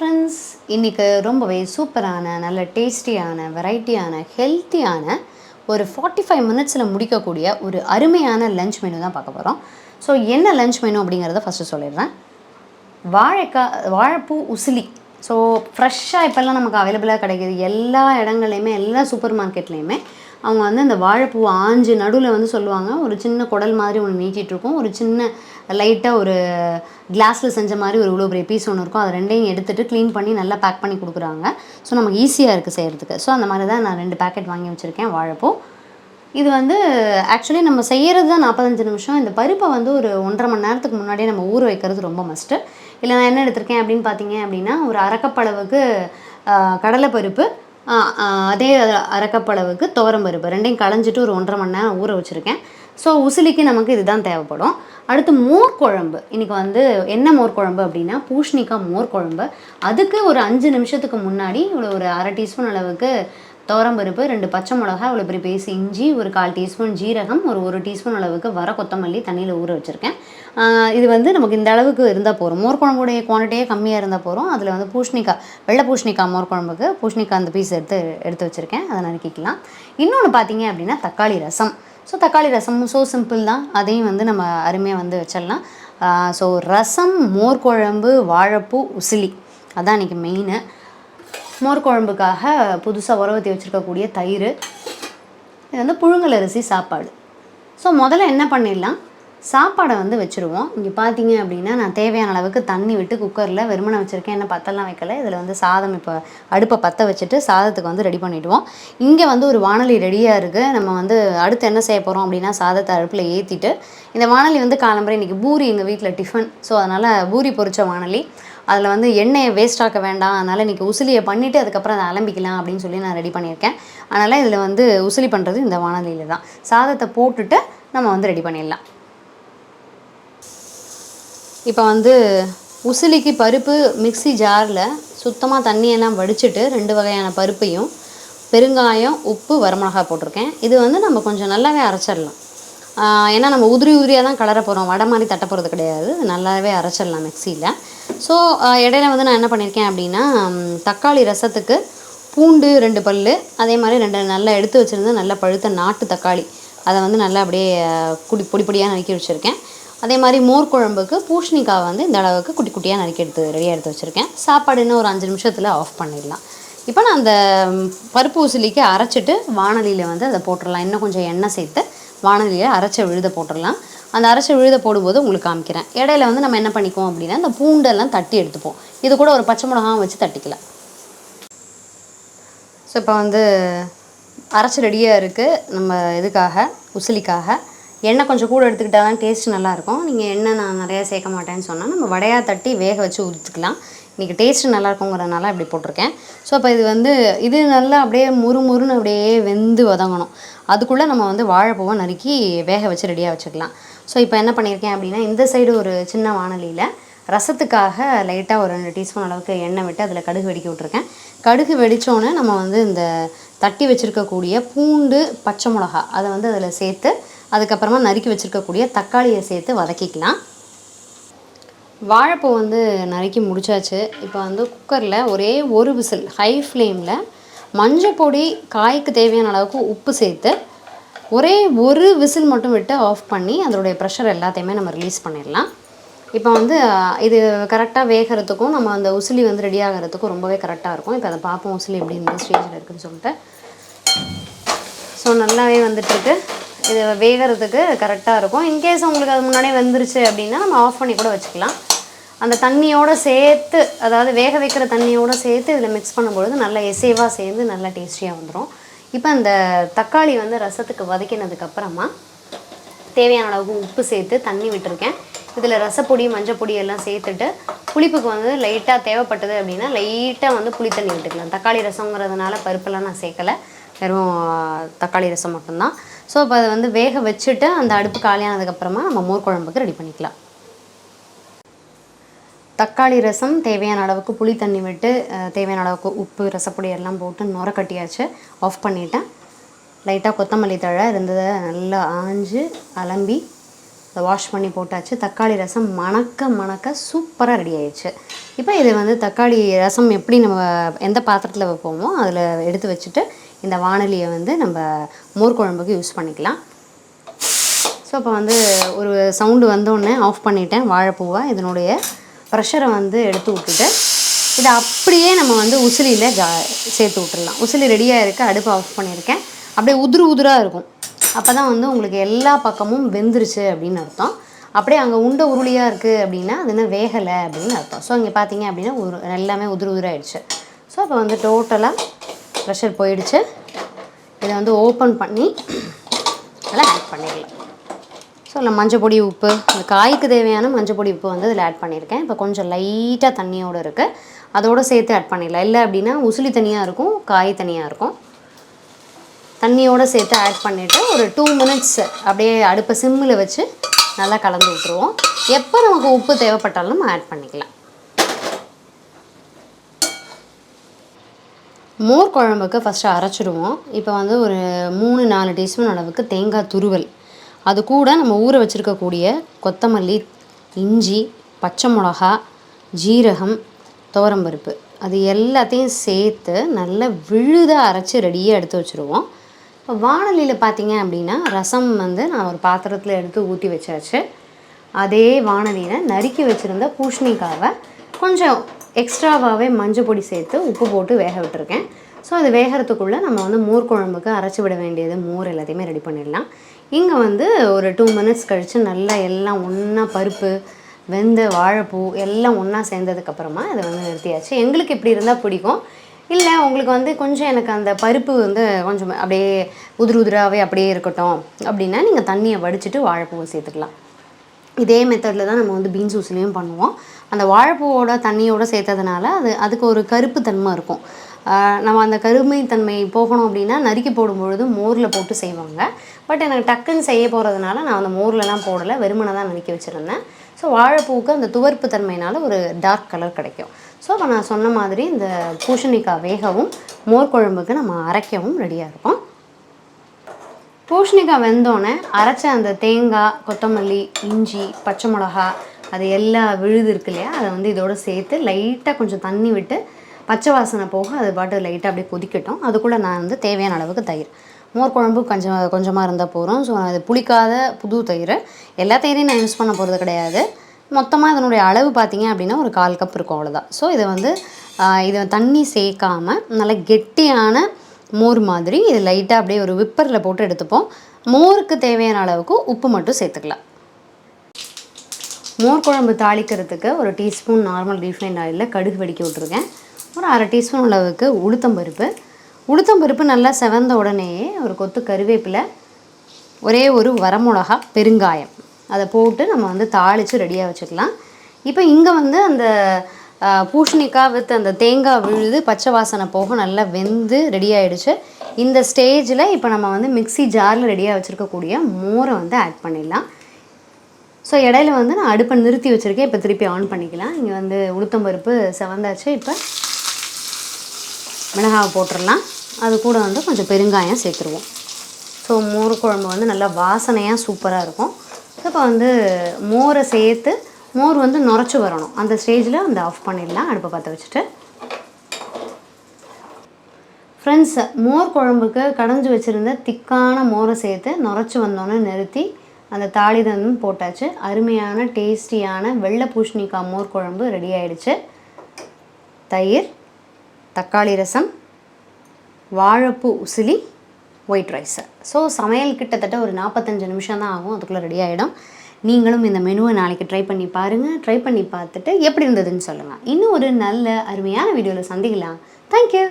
Friends இன்றைக்கி ரொம்பவே சூப்பரான நல்ல டேஸ்டியான வெரைட்டியான ஹெல்த்தியான ஒரு ஃபார்ட்டி ஃபைவ் மினிட்ஸில் முடிக்கக்கூடிய ஒரு அருமையான லஞ்ச் மெனு தான் பார்க்க போகிறோம் ஸோ என்ன லஞ்ச் மெனு அப்படிங்கிறத ஃபஸ்ட்டு சொல்லிடுறேன். வாழைக்காய் வாழைப்பூ உசிலி. ஸோ ஃப்ரெஷ்ஷாக இப்போல்லாம் நமக்கு அவைலபிளாக கிடைக்கிது. எல்லா இடங்கள்லையுமே எல்லா சூப்பர் மார்க்கெட்லேயுமே அவங்க வந்து அந்த வாழைப்பூ ஆஞ்சு நடுவில் வந்து சொல்லுவாங்க. ஒரு சின்ன குடல் மாதிரி ஒன்று நீக்கிட்டுருக்கும் ஒரு சின்ன லைட்டாக ஒரு கிளாஸில் செஞ்ச மாதிரி ஒரு இவ்வளோ பெரிய பீஸ் ஒன்று இருக்கும். அதை ரெண்டையும் எடுத்துகிட்டு க்ளீன் பண்ணி நல்லா பேக் பண்ணி கொடுக்குறாங்க. ஸோ நமக்கு ஈஸியாக இருக்குது செய்கிறதுக்கு ஸோ அந்த மாதிரி தான் நான் ரெண்டு பேக்கெட் வாங்கி வச்சுருக்கேன் வாழைப்பூ. இது வந்து ஆக்சுவலி நம்ம செய்கிறது தான் நாற்பத்தஞ்சு நிமிஷம். இந்த பருப்பை வந்து ஒரு ஒன்றரை மணி நேரத்துக்கு முன்னாடியே நம்ம ஊற வைக்கிறது ரொம்ப மஸ்ட்டு இல்லை நான் என்ன எடுத்திருக்கேன் அப்படின்னு பார்த்தீங்க அப்படின்னா ஒரு அரைக்கப்பளவுக்கு கடலைப்பருப்பு அதே அரக்கப்பளவுக்கு துவரம் பருப்பு. ரெண்டையும் களைஞ்சிட்டு ஒரு ஒன்றரை மணி நேரம் ஊற வச்சுருக்கேன். ஸோ உசிலிக்கு நமக்கு இதுதான் தேவைப்படும். அடுத்து மோர் குழம்பு. இன்றைக்கி வந்து என்ன மோர் குழம்பு அப்படின்னா பூஷ்ணிக்காய் மோர் குழம்பு. அதுக்கு ஒரு அஞ்சு நிமிஷத்துக்கு முன்னாடி இவ்வளோ ஒரு அரை டீஸ்பூன் அளவுக்கு துவரம்பருப்பு ரெண்டு பச்சை மிளகா இவ்வளோ பெரிய பேசி இஞ்சி ஒரு கால் டீஸ்பூன் ஜீரகம் ஒரு ஒரு டீஸ்பூன் அளவுக்கு வர கொத்தமல்லி தண்ணியில் ஊற வச்சுருக்கேன். இது வந்து நமக்கு இந்த அளவுக்கு இருந்தால் போதும். மோர் குழம்புடைய குவான்டிட்டியே கம்மியாக இருந்தால் போதும். அதில் வந்து பூஷ்ணிக்காய் வெள்ளை பூஷ்ணிக்காய் மோர் குழம்புக்கு பூஷ்ணிக்காய் அந்த பீஸ் எடுத்து எடுத்து வச்சுருக்கேன். அதை நறுக்கிக்கலாம். இன்னொன்று பார்த்தீங்க அப்படின்னா தக்காளி ரசம். ஸோ தக்காளி ரசமும் ஸோ சிம்பிள் தான். அதையும் வந்து நம்ம அருமையாக வந்து வச்சிடலாம். ஸோ ரசம் மோர் குழம்பு வாழைப்பூ உசிலி. அதான் இன்றைக்கி மெயினு மோர் குழம்புக்காக புதுசாக உரவத்தி வச்சுருக்கக்கூடிய தயிர் இது வந்து புழுங்கல் அரிசி சாப்பாடு. ஸோ முதல்ல என்ன பண்ணிடலாம்? சாப்பாடை வந்து வச்சுருவோம். இங்கே பார்த்தீங்க அப்படின்னா நான் தேவையான அளவுக்கு தண்ணி விட்டு குக்கரில் வெறுமனை வச்சுருக்கேன். என்ன பத்தெல்லாம் வைக்கல. இதில் வந்து சாதம் இப்போ அடுப்பை பற்ற வச்சுட்டு சாதத்துக்கு வந்து ரெடி பண்ணிவிடுவோம் இங்கே வந்து ஒரு வானொலி ரெடியாக இருக்குது நம்ம வந்து அடுத்து என்ன செய்ய போகிறோம் அப்படின்னா சாதத்தை அடுப்பில் ஏற்றிட்டு இந்த வானொலி வந்து காலம்பரை இன்றைக்கி பூரி எங்கள் வீட்டில் டிஃபன் ஸோ அதனால் பூரி பொரித்த வானொலி. அதில் வந்து எண்ணெயை வேஸ்ட் ஆக்க வேண்டாம். அதனால் இன்றைக்கி உசிலியை பண்ணிவிட்டு அதுக்கப்புறம் அதை அலம்பிக்கலாம் அப்படின்னு சொல்லி நான் ரெடி பண்ணியிருக்கேன். அதனால் இதில் வந்து உசிலி பண்ணுறது இந்த வானொலியில் தான். சாதத்தை போட்டுட்டு நம்ம வந்து ரெடி பண்ணிடலாம். இப்போ வந்து உசிலிக்கு பருப்பு மிக்ஸி ஜாரில் சுத்தமாக தண்ணியெல்லாம் வடிச்சிட்டு ரெண்டு வகையான பருப்பையும் பெருங்காயம் உப்பு வரமிளகா போட்டிருக்கேன். இது வந்து நம்ம கொஞ்சம் நல்லாவே அரைச்சிடலாம். ஏன்னா நம்ம உதிரி உதிரியாக தான் கலர போகிறோம் வடை மாதிரி தட்ட போகிறது கிடையாது. நல்லாவே அரைச்சிடலாம் மிக்சியில் ஸோ இடையில வந்து நான் என்ன பண்ணியிருக்கேன் அப்படின்னா தக்காளி ரசத்துக்கு பூண்டு ரெண்டு பல் அதே மாதிரி ரெண்டு நல்லா எடுத்து வச்சுருந்து நல்லா பழுத்த நாட்டு தக்காளி. அதை வந்து நல்லா அப்படியே குடி பொடி பொடியாக நறுக்கி வச்சுருக்கேன். அதே மாதிரி மோர் குழம்புக்கு பூஷணிக்காய் வந்து இந்த அளவுக்கு குட்டி குட்டியாக நறுக்கி எடுத்து ரெடியாக எடுத்து வச்சுருக்கேன். சாப்பாடு இன்னும் ஒரு அஞ்சு நிமிஷத்தில் ஆஃப் பண்ணிடலாம். இப்போ நான் அந்த பருப்பு உசிலிக்கு அரைச்சிட்டு வானொலியில் வந்து அதை போட்டுடலாம். இன்னும் கொஞ்சம் எண்ணெய் சேர்த்து வானலியை அரைச்ச விழுத போட்டுடலாம். அந்த அரைச்ச விழுத போடும்போது உங்களுக்கு காமிக்கிறேன். இடையில வந்து நம்ம என்ன பண்ணிக்குவோம் அப்படின்னா இந்த பூண்டெல்லாம் தட்டி எடுத்துப்போம். இது கூட ஒரு பச்சை மிளகாவும் வச்சு தட்டிக்கலாம். ஸோ இப்போ வந்து அரைச்சி ரெடியாக இருக்குது நம்ம இதுக்காக உசிலிக்காக. எண்ணெய் கொஞ்சம் கூட எடுத்துக்கிட்டால் தான் டேஸ்ட் நல்லாயிருக்கும். நீங்கள் எண்ணெய் நான் நிறையா சேர்க்க மாட்டேன்னு சொன்னால் நம்ம வடையாக தட்டி வேக வச்சு ஊற்றிக்கலாம் இன்றைக்கி டேஸ்ட்டு நல்லா இருக்குங்கிறதுனால இப்படி போட்டிருக்கேன். ஸோ அப்போ இது வந்து இது நல்லா அப்படியே முறு முறுன்னு அப்படியே வெந்து வதங்கணும். அதுக்குள்ளே நம்ம வந்து வாழைப்பூவை நறுக்கி வேக வச்சு ரெடியாக வச்சுக்கலாம். ஸோ இப்போ என்ன பண்ணியிருக்கேன் அப்படின்னா இந்த சைடு ஒரு சின்ன வானலியில் ரசத்துக்காக லைட்டாக ஒரு ரெண்டு டீஸ்பூன் அளவுக்கு எண்ணெய் விட்டு அதில் கடுகு வெடிக்க விட்ருக்கேன் கடுகு வெடித்தோன்னே நம்ம வந்து இந்த தட்டி வச்சுருக்கக்கூடிய பூண்டு பச்சை மிளகா அதை வந்து அதில் சேர்த்து அதுக்கப்புறமா நறுக்கி வச்சுருக்கக்கூடிய தக்காளியை சேர்த்து வதக்கிக்கலாம். வாழைப்பூ வந்து நறுக்கி முடிச்சாச்சு. இப்போ வந்து குக்கரில் ஒரே ஒரு விசில் ஹை ஃப்ளேமில் மஞ்சள் பொடி காய்க்கு தேவையான அளவுக்கு உப்பு சேர்த்து ஒரே ஒரு விசில் மட்டும் விட்டு ஆஃப் பண்ணி அதனுடைய ப்ரெஷர் எல்லாத்தையுமே நம்ம ரிலீஸ் பண்ணிடலாம். இப்போ வந்து இது கரெக்டாக வேகிறதுக்கும் நம்ம அந்த உசிலி வந்து ரெடி ஆகிறதுக்கும் ரொம்பவே கரெக்டாக இருக்கும். இப்போ அதை பார்ப்போம் உசிலி எப்படி இந்த ஸ்டேஜில் இருக்குதுன்னு சொல்லிட்டு. ஸோ நல்லாவே வந்துட்டுருக்கு இது வேகிறதுக்கு கரெக்டாக இருக்கும். இன்கேஸ் உங்களுக்கு அது முன்னாடியே வெந்துருச்சு அப்படின்னா நம்ம ஆஃப் பண்ணி கூட வச்சுக்கலாம். அந்த தண்ணியோட சேர்த்து அதாவது வேக வைக்கிற தண்ணியோட சேர்த்து இதில் மிக்ஸ் பண்ணும்பொழுது நல்லா எசேவாக சேர்ந்து நல்லா டேஸ்டியாக வந்துடும் இப்போ அந்த தக்காளி வந்து ரசத்துக்கு வதக்கினதுக்கப்புறமா தேவையான அளவுக்கு உப்பு சேர்த்து தண்ணி விட்டுருக்கேன். இதில் ரசப்பொடி மஞ்சப்பொடி எல்லாம் சேர்த்துட்டு புளிப்புக்கு வந்து லைட்டாக தேவைப்பட்டது அப்படின்னா லைட்டாக வந்து புளி தண்ணி விட்டுக்கலாம். தக்காளி ரசங்கிறதுனால பருப்பெல்லாம் நான் சேர்க்கலை. வெறும் தக்காளி ரசம் மட்டும்தான். ஸோ இப்போ அதை வந்து வேக வச்சுட்டு அந்த அடுப்பு காலியானதுக்கப்புறமா நம்ம மோர் குழம்புக்கு ரெடி பண்ணிக்கலாம். தக்காளி ரசம் தேவையான அளவுக்கு புளி தண்ணி விட்டு தேவையான அளவுக்கு உப்பு ரசப்பொடி எல்லாம் போட்டு நுர கட்டியாச்சு. ஆஃப் பண்ணிட்டேன். லைட்டாக கொத்தமல்லி தழை இருந்ததை நல்லா ஆஞ்சு அலம்பி அதை வாஷ் பண்ணி போட்டாச்சு. தக்காளி ரசம் மணக்க மணக்க சூப்பராக ரெடி ஆயிடுச்சு. இப்போ இது வந்து தக்காளி ரசம் எப்படி நம்ம எந்த பாத்திரத்தில் வைப்போமோ அதில் எடுத்து வச்சுட்டு இந்த வானலியை வந்து நம்ம மோர் குழம்புக்கு யூஸ் பண்ணிக்கலாம். ஸோ அப்போ வந்து ஒரு சவுண்டு வந்தோடனே ஆஃப் பண்ணிட்டேன் வாழைப்பூவை. இதனுடைய ப்ரெஷரை வந்து எடுத்து விட்டுட்டு இதை அப்படியே நம்ம வந்து உசிலியில் ஜா சேர்த்து விட்டுடலாம் உசிலி ரெடியாக இருக்குது அடுப்பு ஆஃப் பண்ணியிருக்கேன். அப்படியே உதிரு உதிராக இருக்கும். அப்போ தான் வந்து உங்களுக்கு எல்லா பக்கமும் வெந்துருச்சு அப்படின்னு அர்த்தம். அப்படியே அங்கே உண்டை உருளியாக இருக்குது அப்படின்னா அது என்ன வேகலை அப்படின்னு அர்த்தம். ஸோ இங்கே பார்த்தீங்க அப்படின்னா உரு எல்லாமே உதிரு உதிராயிடுச்சு. ஸோ அப்போ வந்து டோட்டலாக ப்ரெஷர் போயிடுச்சு. இதை வந்து ஓப்பன் பண்ணி அதில் ஆட் பண்ணிடலாம் ஸோ இல்லை மஞ்சள் பொடி உப்பு இந்த காய்க்கு தேவையான மஞ்சள் பொடி உப்பு வந்து இதில் ஆட் பண்ணியிருக்கேன். இப்போ கொஞ்சம் லைட்டாக தண்ணியோடு இருக்குது அதோடு சேர்த்து ஆட் பண்ணிடலாம். இல்லை அப்படின்னா உசுலி தனியாக இருக்கும் காய் தனியாக இருக்கும். தண்ணியோடு சேர்த்து ஆட் பண்ணிவிட்டு ஒரு டூ மினிட்ஸ் அப்படியே அடுப்பை சிம்மில் வச்சு நல்லா கலந்து விட்ருவோம் எப்போ நமக்கு உப்பு தேவைப்பட்டாலும் நம்ம ஆட் பண்ணிக்கலாம். மோர் குழம்புக்கு ஃபஸ்ட்டு அரைச்சிடுவோம். இப்போ வந்து ஒரு மூணு நாலு டீஸ்பூன் அளவுக்கு தேங்காய் துருவல். அது கூட நம்ம ஊற வச்சுருக்கக்கூடிய கொத்தமல்லி இஞ்சி பச்சை மிளகா ஜீரகம் துவரம்பருப்பு அது எல்லாத்தையும் சேர்த்து நல்லா விழுதாக அரைச்சி ரெடியாக எடுத்து வச்சுருவோம். இப்போ வானொலியில் பார்த்தீங்க அப்படின்னா ரசம் வந்து நான் ஒரு பாத்திரத்தில் எடுத்து ஊற்றி வச்சாச்சு. அதே வானலியில் நறுக்கி வச்சுருந்த பூஷணிக்காவை கொஞ்சம் எக்ஸ்ட்ராவாகவே மஞ்சள் பொடி சேர்த்து உப்பு போட்டு வேக விட்டுருக்கேன். ஸோ அது வேகிறதுக்குள்ளே நம்ம வந்து மோர் குழம்புக்கு அரைச்சி விட வேண்டியது மோர் எல்லாத்தையுமே ரெடி பண்ணிடலாம். இங்கே வந்து ஒரு டூ மினிட்ஸ் கழித்து நல்லா எல்லாம் ஒன்றா பருப்பு வெந்த வாழைப்பூ எல்லாம் ஒன்றா சேர்ந்ததுக்கப்புறமா அதை வந்து நிறுத்தியாச்சு. எங்களுக்கு இப்படி இருந்தால் பிடிக்கும். இல்லை உங்களுக்கு வந்து கொஞ்சம் எனக்கு அந்த பருப்பு வந்து கொஞ்சம் அப்படியே உதிரு உதிராகவே அப்படியே இருக்கட்டும் அப்படின்னா நீங்கள் தண்ணியை வடிச்சிட்டு வாழைப்பூவை சேர்த்துக்கலாம். இதே மெத்தடில் தான் நம்ம வந்து பீன்ஸ் ஊசிலையும் பண்ணுவோம். அந்த வாழைப்பூவோட தண்ணியோட சேர்த்ததுனால அது அதுக்கு ஒரு கருப்பு தன்மை இருக்கும் நம்ம அந்த கருமை தன்மை போகணும் அப்படின்னா நறுக்கி போடும்பொழுது மோரில் போட்டு செய்வாங்க. பட் எனக்கு டக்குன்னு செய்ய போகிறதுனால நான் அந்த மோர்லலாம் போடலை வெறுமனை தான் நறுக்கி வச்சுருந்தேன். ஸோ வாழைப்பூவுக்கு அந்த துவர்ப்பு தன்மையினால் ஒரு டார்க் கலர் கிடைக்கும். ஸோ இப்போ நான் சொன்ன மாதிரி இந்த பூஷணிக்காய் வேகவும் மோர் குழம்புக்கு நம்ம அரைக்கவும் ரெடியாக இருக்கும் பூஷணிக்காய் வெந்தோடனே அரைச்ச அந்த தேங்காய் கொத்தமல்லி இஞ்சி பச்சை மிளகா அது எல்லா விழுது இருக்கு இல்லையா அதை வந்து இதோட சேர்த்து லைட்டாக கொஞ்சம் தண்ணி விட்டு பச்சை வாசனை போக அது பாட்டு லைட்டாக அப்படியே கொதிக்கட்டும். அது கூட நான் வந்து தேவையான அளவுக்கு தயிர். மோர் குழம்பு கொஞ்சம் கொஞ்சமாக இருந்தால் போகிறோம் ஸோ அது புளிக்காத புது தயிர். எல்லா தயிரையும் நான் யூஸ் பண்ண போகிறது கிடையாது. மொத்தமாக இதனுடைய அளவு பார்த்தீங்க அப்படின்னா ஒரு கால் கப் இருக்கும் அவ்வளோதான் ஸோ இதை வந்து இதை தண்ணி சேர்க்காமல் நல்ல கெட்டியான மோர் மாதிரி இது லைட்டாக அப்படியே ஒரு விப்பரில் போட்டு எடுத்துப்போம். மோருக்கு தேவையான அளவுக்கு உப்பு மட்டும் சேர்த்துக்கலாம். மோர் குழம்பு தாளிக்கிறதுக்கு ஒரு டீஸ்பூன் நார்மல் ரீஃபைண்ட் ஆயிலில் கடுகு வெடிக்க விட்ருக்கேன் ஒரு அரை டீஸ்பூன் அளவுக்கு உளுத்தம்பருப்பு உளுத்தம்பருப்பு நல்லா செவந்த உடனேயே ஒரு கொத்து கருவேப்பிலை ஒரே ஒரு வரமிளகா பெருங்காயம். அதை போட்டு நம்ம வந்து தாளித்து ரெடியாக வச்சுக்கலாம். இப்போ இங்கே வந்து அந்த பூஷணிக்காய் வித் அந்த தேங்காய் விழுது பச்சை வாசனை போக நல்லா வெந்து ரெடி ஆகிடுச்சு இந்த ஸ்டேஜில் இப்போ நம்ம வந்து மிக்ஸி ஜாரில் ரெடியாக வச்சுருக்கக்கூடிய மோரை வந்து ஆட் பண்ணிடலாம். ஸோ இடையில வந்து நான் அடுப்பை நிறுத்தி வச்சுருக்கேன். இப்போ திருப்பி ஆன் பண்ணிக்கலாம். இங்கே வந்து உளுத்தம்பருப்பு செவந்தாச்சு. இப்போ மிளகாவை போட்டுடலாம். அது கூட வந்து கொஞ்சம் பெருங்காயம் சேர்த்துருவோம். ஸோ மோர் குழம்பு வந்து நல்லா வாசனையாக சூப்பராக இருக்கும். இப்போ வந்து மோரை சேர்த்து மோர் வந்து நுரைச்சி வரணும். அந்த ஸ்டேஜில் அந்த ஆஃப் பண்ணிடலாம். அடுப்பை பற்ற வச்சுட்டு. ஃப்ரெண்ட்ஸ் மோர் குழம்புக்கு கடைஞ்சி வச்சுருந்த திக்கான மோரை சேர்த்து நுரைச்சி வந்தோன்னே நிறுத்தி அந்த தாளிதமும் போட்டாச்சு. அருமையான டேஸ்டியான வெள்ளை பூஷணிக்காய் மோர் குழம்பு ரெடி ஆயிடுச்சு. தயிர் தக்காளி ரசம் வாழைப்பூ உசிலி ஒயிட் ரைஸு ஸோ சமையல் கிட்டத்தட்ட ஒரு நாற்பத்தஞ்சு நிமிஷம் தான் ஆகும். அதுக்குள்ளே ரெடி ஆகிடும் நீங்களும் இந்த மெனுவை நாளைக்கு ட்ரை பண்ணி பாருங்கள் ட்ரை பண்ணி பார்த்துட்டு எப்படி இருந்ததுன்னு சொல்லுங்கள் இன்னும் ஒரு நல்ல அருமையான வீடியோவில் சந்திக்கலாம். தேங்க்யூ